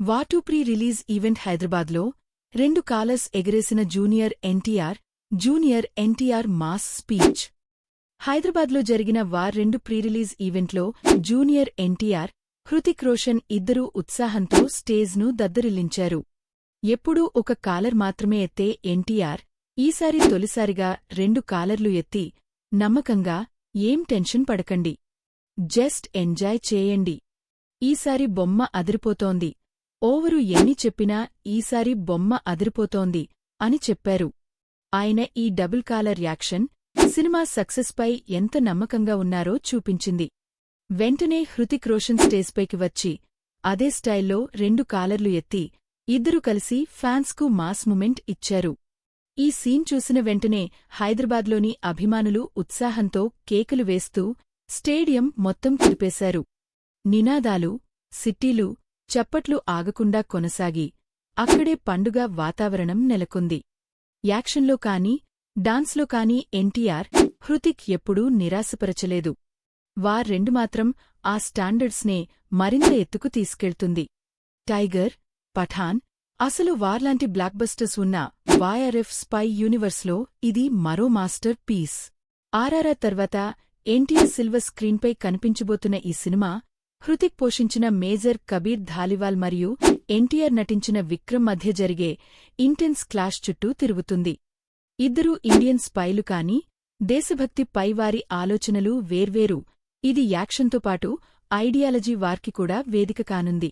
వాటు pre release event హైదరాబాద్లో రెండు collars ఎగరేసిన junior NTR junior NTR mass speech. హైదరాబాద్లో జరిగిన వార్ రెండు ప్రీ రిలీజ్ ఈవెంట్లో జూనియర్ ఎన్టీఆర్ హృతిక్ రోషన్ ఇద్దరూ ఉత్సాహంతో స్టేజ్ను దద్దరిల్లించారు. ఎప్పుడూ ఒక కాలర్ మాత్రమే ఎత్తే ఎన్టీఆర్ ఈసారి తొలిసారిగా రెండు కాలర్లు ఎత్తి నమ్మకంగా ఏం టెన్షన్ పడకండి. జస్ట్ ఎంజాయ్ చేయండి. ఈసారి బొమ్మ అదిరిపోతోంది. ఓవరు ఎన్ని చెప్పినా ఈసారి బొమ్మ అదిరిపోతోంది అని చెప్పారు. ఆయన ఈ డబుల్ కాలర్ యాక్షన్ సినిమా సక్సెస్పై ఎంత నమ్మకంగా ఉన్నారో చూపించింది. వెంటనే హృతిక్ రోషన్ స్టేజ్పైకి వచ్చి అదే స్టైల్లో రెండు కాలర్లు ఎత్తి ఇద్దరూ కలిసి ఫ్యాన్స్కు మాస్ మూమెంట్ ఇచ్చారు. ఈ సీన్ చూసిన వెంటనే హైదరాబాద్లోని అభిమానులు ఉత్సాహంతో కేకులు వేస్తూ స్టేడియం మొత్తం కురిపేశారు నినాదాలు సిట్టీలు చప్పట్లు ఆగకుండా కొనసాగి అక్కడే పండుగ వాతావరణం నెలకొంది. యాక్షన్లో కానీ డాన్స్లో కాని ఎన్టీఆర్ హృతిక్ ఎప్పుడూ నిరాశపరచలేదు. వార్ రెండు మాత్రం ఆ స్టాండర్డ్స్నే మరింత ఎత్తుకు తీసుకెళ్తుంది. టైగర్ పఠాన్ అసలు వార్లాంటి బ్లాక్బస్టర్స్ ఉన్న వాయర్ఎఫ్ స్పై యూనివర్స్లో ఇది మరో మాస్టర్ పీస్. ఆర్ఆర్ఆర్ తర్వాత ఎన్టీఆర్ సిల్వర్ స్క్రీన్పై కనిపించబోతున్న ఈ సినిమా హృతిక్ పోషించిన మేజర్ కబీర్ ధాలివాల్ మరియు ఎన్టీఆర్ నటించిన విక్రమ్ మధ్య జరిగే ఇంటెన్స్ క్లాష్ చుట్టూ తిరుగుతుంది. ఇద్దరూ ఇండియన్ స్పైలు కాని దేశభక్తి పై వారి ఆలోచనలు వేర్వేరు. ఇది యాక్షన్తో పాటు ఐడియాలజీ వార్కి కూడా వేదిక కానుంది.